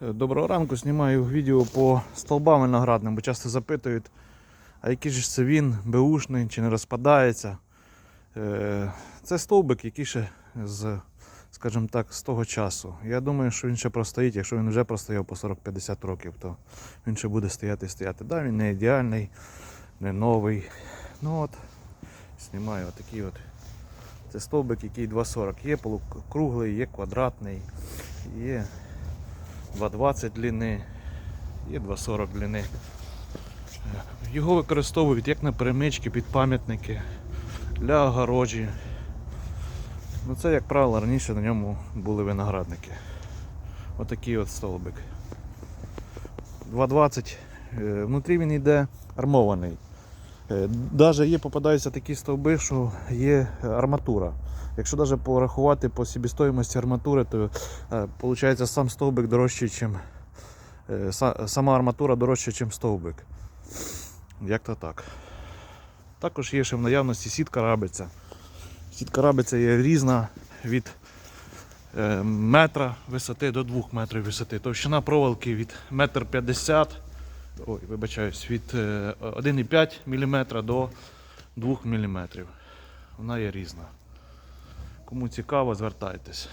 Доброго ранку, знімаю відео по столбам виноградним, бо часто запитують, а який ж це він, беушний чи не розпадається. Е, Це стовбик, який ще з, скажімо так, з того часу. Я думаю, що він ще простоїть, якщо він вже простояв по 40-50 років, то він ще буде стояти і стояти. Да, він не ідеальний, не новий. Ну от, знімаю отакий от. Це стовбик, який 2,40. Є полукруглий, є квадратний, є 2,20 длини, є 2,40 длини. Його використовують як на перемички, під пам'ятники, для огорожі. Ну це, як правило, раніше на ньому були виноградники. Отакий от столбик. 2,20. Е, Внутрі він йде армований. Навіть є попадаються такі стовби, що є арматура. Якщо навіть порахувати по собівартості арматури, то виходить сам стовбик дорожчий, ніж сама арматура дорожча, ніж стовбик. Як то так. Також є ще в наявності сітка рабиця. Сітка рабиця є різна від е, метра висоти до 2 метрів висоти. Товщина проволоки від 1,50 м ой, вибачаюсь, від е, 1,5 мм до 2 мм. Вона є різна. Кому цікаво, звертайтесь.